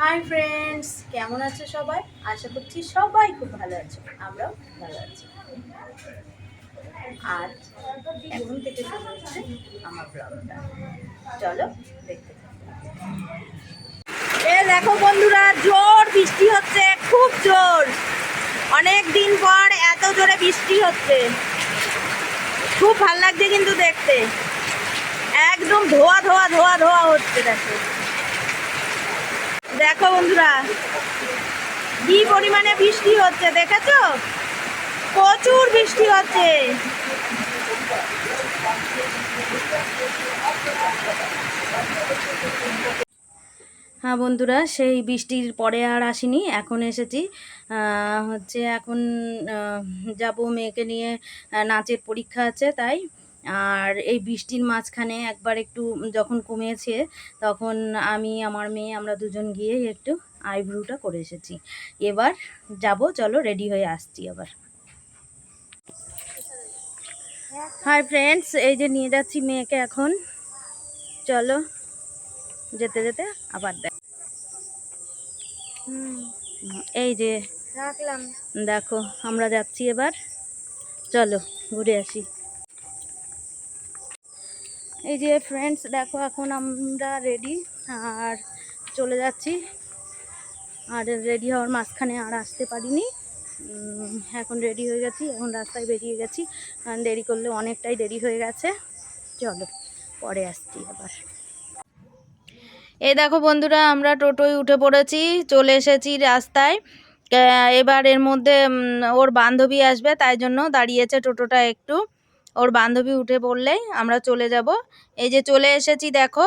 Hi friends কেমন আছে সবাই? আশা করছি সবাই খুব ভালো আছে, আমরাও ভালো আছি। আজ এখন থেকে আমার ব্লগটা চলো দেখতে এ দেখো বন্ধুরা, জোর বৃষ্টি হচ্ছে, খুব জোর। অনেক দিন পর এত জোরে বৃষ্টি হচ্ছে। খুব ভালো লাগছে কিন্তু দেখতে। একদম ধোয়া ধোয়া ধোয়া ধোয়া হচ্ছে দেখো। দেখো বন্ধুরা, কি পরিমাণে বৃষ্টি হচ্ছে দেখেছ? প্রচুর বৃষ্টি হচ্ছে। হ্যাঁ বন্ধুরা, সেই বৃষ্টির পরে আর আসিনি, এখন এসেছি। হচ্ছে এখন যাব মেয়েকে নিয়ে নাচের পরীক্ষা আছে, তাই আর এই বৃষ্টির মাঝখানে একবার একটু যখন কমেছে তখন আমি আমার মেয়ে আমরা দুজন গিয়ে একটু আইব্রুটা করে এসেছি। এবার যাব চলো রেডি হয়ে আসছি আবার। হাই ফ্রেন্ডস এই যে নিয়ে যাচ্ছি মেয়েকে এখন। চলো যেতে যেতে আবার দেখ। এই যে রাখলাম। দেখো আমরা যাচ্ছি এবার। চলো ঘুরে আসি। এই যে ফ্রেন্ডস দেখো এখন আমরা রেডি আর চলে যাচ্ছি। আর রেডি হওয়ার মাঝখানে আর আসতে পারিনি। এখন রেডি হয়ে গেছি, এখন রাস্তায় বেরিয়ে গেছি। কারণ দেরি করলে অনেকটাই দেরি হয়ে গেছে। চলো, পরে আসছি আবার। এই দেখো বন্ধুরা, আমরা টোটোয় উঠে পড়েছি, চলে এসেছি রাস্তায়। এবার এর মধ্যে ওর বান্ধবী আসবে, তাই জন্য দাঁড়িয়েছে টোটোটা একটু। ওর বান্ধবী উঠে পড়লেই আমরা চলে যাব। এই যে চলে এসেছি দেখো,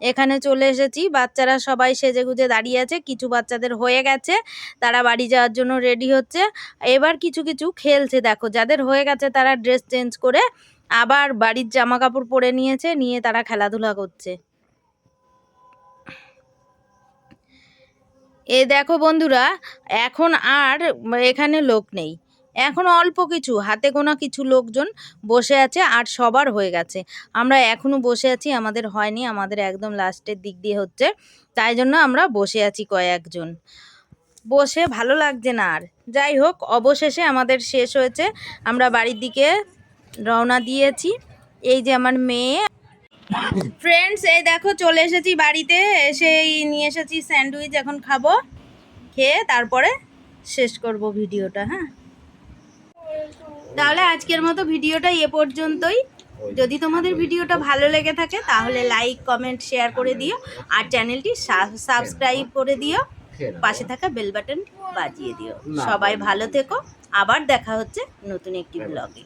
এখানে চলে এসেছি। বাচ্চারা সবাই সেজে গুজে দাঁড়িয়ে আছে, কিছু বাচ্চাদের হয়ে গেছে, তারা বাড়ি যাওয়ার জন্য রেডি হচ্ছে। এবার কিছু কিছু খেলছে দেখো, যাদের হয়ে গেছে তারা ড্রেস চেঞ্জ করে আবার বাড়ির জামা কাপড় পরে নিয়েছে, নিয়ে তারা খেলাধুলা করছে। এ দেখো বন্ধুরা, এখন আর এখানে লোক নেই। এখন অল্প কিছু, হাতে গোনা কিছু লোকজন বসে আছে আর সবার হয়ে গেছে। আমরা এখনও বসে আছি, আমাদের হয়নি, আমাদের একদম লাস্টের দিক দিয়ে হচ্ছে, তাই জন্য আমরা বসে আছি কয়েকজন। বসে ভালো লাগছে না আর। যাই হোক, অবশেষে আমাদের শেষ হয়েছে, আমরা বাড়ির দিকে রওনা দিয়েছি। এই যে আমার মেয়ে। ফ্রেন্ডস এই দেখো, চলে এসেছি বাড়িতে, এসে নিয়ে এসেছি স্যান্ডউইচ, এখন খাব, খেয়ে তারপরে শেষ করব ভিডিওটা হ্যাঁ? তাহলে আজকের মতো ভিডিওটা এ পর্যন্তই। যদি তোমাদের ভিডিওটা ভালো লেগে থাকে তাহলে লাইক কমেন্ট শেয়ার করে দিও। আর চ্যানেলটি সাবস্ক্রাইব করে দিও। পাশে থাকা বেল বাটন বাজিয়ে দিও। সবাই ভালো থেকো। আবার দেখা হচ্ছে নতুন একটি ব্লগে